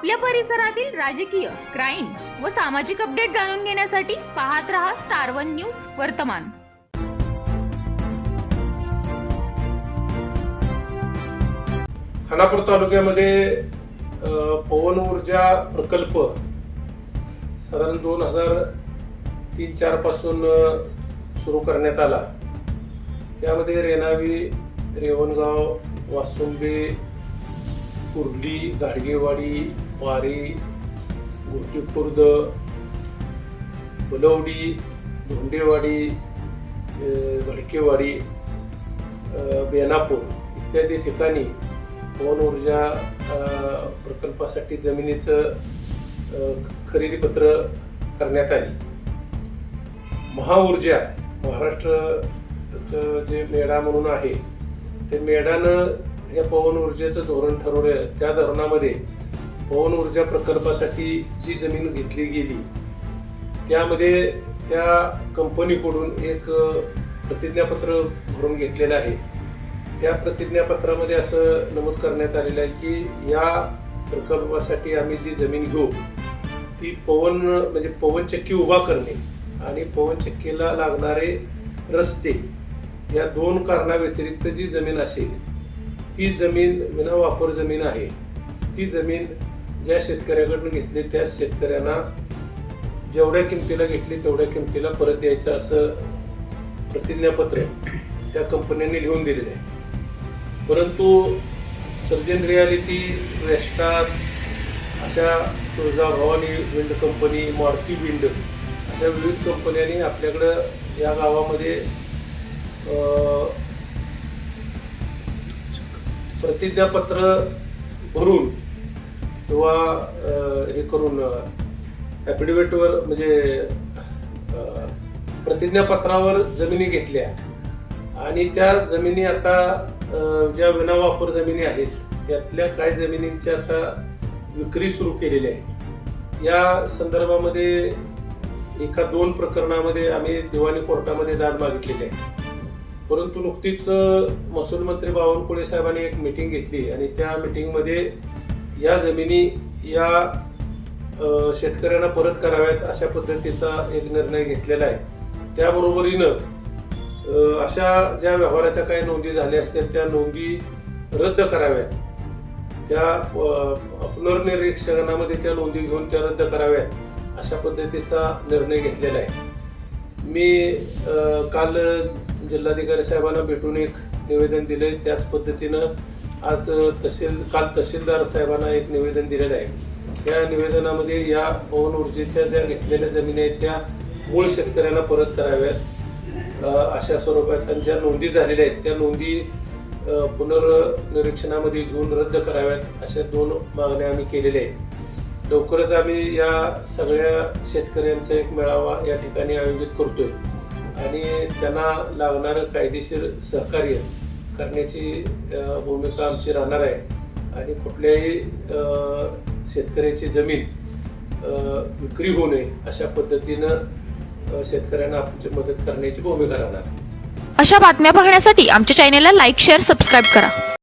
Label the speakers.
Speaker 1: आपल्या परिसरातील राजकीय क्राईम व सामाजिक अपडेट जाणून घेण्यासाठी पाहत रहा स्टार वन न्यूज वर्तमान.
Speaker 2: खानापूर तालुक्यामध्ये पवन ऊर्जा प्रकल्प साधारण दोन हजार तीन चारपासून सुरू करण्यात आला. त्यामध्ये रेणावी रेवणगाव वासुंबे कुर्ली गाडगेवाडी वारी गोटीखुर्द खुर्द धोंडेवाडी भडकेवाडी बेनापूर इत्यादी ठिकाणी पवन ऊर्जा प्रकल्पासाठी जमिनीचं खरेदीपत्र करण्यात आली. महाऊर्जा महाराष्ट्राचं जे मेढा म्हणून आहे ते मेढानं या पवन ऊर्जेचं धोरण ठरवलं. त्या धोरणामध्ये पवन ऊर्जा प्रकल्पासाठी जी जमीन घेतली गेली त्यामध्ये त्या कंपनीकडून एक प्रतिज्ञापत्र भरून घेतलेलं आहे. त्या प्रतिज्ञापत्रामध्ये असं नमूद करण्यात आलेलं आहे की या प्रकल्पासाठी आम्ही जी जमीन घेऊ ती पवन म्हणजे पवनचक्की उभा करणे आणि पवनचक्कीला लागणारे रस्ते या दोन कारणाव्यतिरिक्त जी जमीन असेल ती जमीन विनावापर जमीन आहे. ती जमीन ज्या शेतकऱ्याकडून घेतली त्या शेतकऱ्यांना जेवढ्या किमतीला घेतली तेवढ्या किमतीला परत द्यायचं असं प्रतिज्ञापत्र त्या कंपन्यांनी लिहून दिलेलं आहे. परंतु सर्जन रियालिटी रेस्टास अशा Tuljabhavani wind company Maruti wind अशा विविध कंपन्यांनी आपल्याकडं या गावामध्ये प्रतिज्ञापत्र भरून किंवा हे करून ॲफिडेव्हिटवर म्हणजे प्रतिज्ञापत्रावर जमिनी घेतल्या. आणि त्या जमिनी आता ज्या विनावापर जमिनी आहेत त्यातल्या काही जमिनींची आता विक्री सुरू केलेली आहे. या संदर्भामध्ये एका दोन प्रकरणामध्ये आम्ही दिवाणी कोर्टामध्ये दाद मागितलेली आहे. परंतु नुकतीच महसूल मंत्री बावनकुळे साहेबांनी एक मिटिंग घेतली आणि त्या मिटिंगमध्ये या जमिनी या शेतकऱ्यांना परत कराव्यात अशा पद्धतीचा एक निर्णय घेतलेला आहे. त्याबरोबरीनं अशा ज्या व्यवहाराच्या काही नोंदी झाल्या असतील त्या नोंदी रद्द कराव्यात. त्या पुनर्निरीक्षणामध्ये त्या नोंदी घेऊन त्या रद्द कराव्यात अशा पद्धतीचा निर्णय घेतलेला आहे. मी काल जिल्हाधिकारी साहेबांना भेटून एक निवेदन दिले त्याच पद्धतीनं आज तहसील काल तहसीलदार साहेबांना एक निवेदन दिलेलं आहे. त्या निवेदनामध्ये या पवन ऊर्जेच्या ज्या घेतलेल्या जमिनी आहेत त्या मूळ शेतकऱ्यांना परत कराव्यात. अशा स्वरूपाच्या ज्या नोंदी झालेल्या आहेत त्या नोंदी पुनर्निरीक्षणामध्ये घेऊन रद्द कराव्यात अशा दोन मागण्या आम्ही केलेल्या आहेत. लवकरच आम्ही या सगळ्या शेतकऱ्यांचा एक मेळावा या ठिकाणी आयोजित करतोय. आणि त्यांना लागणारं कायदेशीर सहकार्य करण्याची भूमिका आमची राहणार आहे. आणि कुठल्याही शेतकऱ्याची जमीन विक्री होऊ नये अशा पद्धतीनं शेतकऱ्यांना आमची मदत करण्याची भूमिका राहणार.
Speaker 1: अशा बातम्या पाहण्यासाठी आमच्या चॅनेलला लाईक शेअर सबस्क्राईब करा.